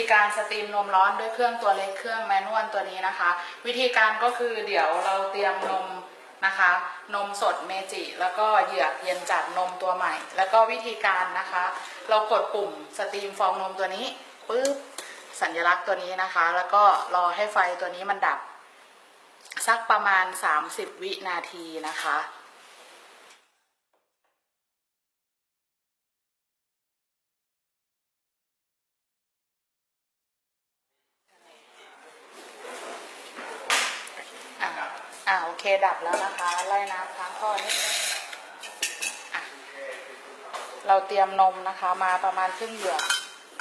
ีการสตรีมนมร้อนด้วยเครื่องตัวเล็กเครื่องแมนนวลตัวนี้นะคะ วิธีการก็คือเดี๋ยวเราเตรียมนมนะคะ นมสดเมจิ แล้วก็เหยือกเย็นจัดนมตัวใหม่ แล้วก็วิธีการนะคะ เรากดปุ่มสตรีมฟองนมตัวนี้ปุ๊บสัญลักษณ์ตัวนี้นะคะ แล้วก็รอให้ไฟตัวนี้มันดับ สักประมาณ 30 วินาทีนะคะ อ่า อ่าโอเคดับแล้วนะคะไล่น้ำค้างท่อนิดนึงเราเตรียมนมนะคะ มาประมาณครึ่งเหยือก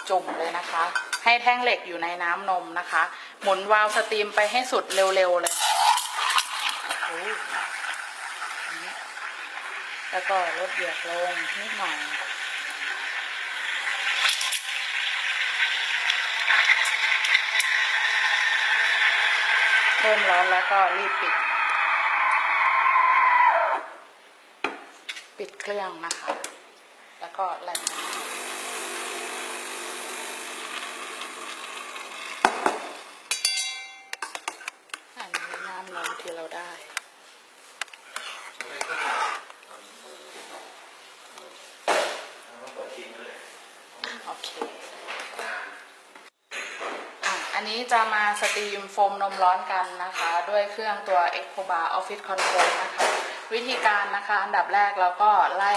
จุ่มเลยนะคะ ให้แท่งเหล็กอยู่ในน้ำนมนะคะ หมุนวาล์วสตรีมไปให้สุดเร็วๆเลยแล้วก็ลดเหยือกลงนิดหน่อยเริ่มร้อนแล้วก็รีบปิด ปิ ดเครื่องนะคะ แล้วก็ไล่อันนี้น้ำนมที่เราได้โอเคอันนี้จะมาสตรีมโฟมนมร้อนกันนะคะ ด้วยเครื่องตัว e c o b a r Office Control นะคะ วิธีการนะคะ อันดับแรกเราก็ไล่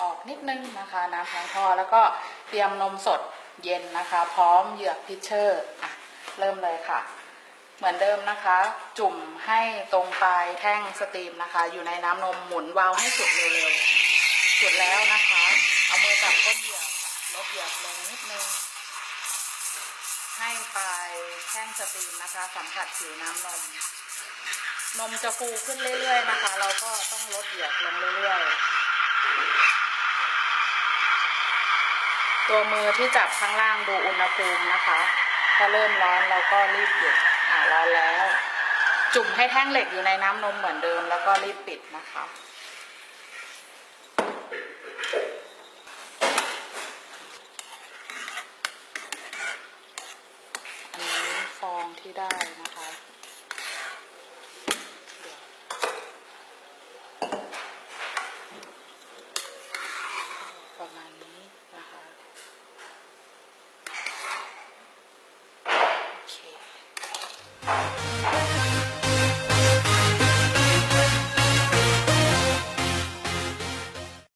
ออกนิดนึงนะคะน้ำแข็งพอแล้วก็เตรียมนมสดเย็นนะคะ พร้อมเหยือกพิเชอร์เริ่มเลยค่ะ เหมือนเดิมนะคะ จุ่มให้ตรงปลายแท่งสตรีมนะคะ อยู่ในน้ำนมหมุนวาล์วให้สุดเร็วๆสุดแล้วนะคะ เอามือจับก้นเหยือกลดเหยือกลงนิดนึงให้ปลายแท่งสตรีมนะคะสัมผัสผิวน้ำนม นมจะฟูขึ้นเรื่อยๆนะคะ เราก็ต้องลดเหยือกลงเรื่อยๆ ตัวมือที่จับข้างล่างดูอุณหภูมินะคะ ถ้าเริ่มร้อนเราก็รีบหยุดอ่าร้อนแล้ว จุ่มให้แท่งเหล็กอยู่ในน้ำนมเหมือนเดิมแล้วก็รีบปิดนะคะอันนี้ฟองที่ได้นะคะ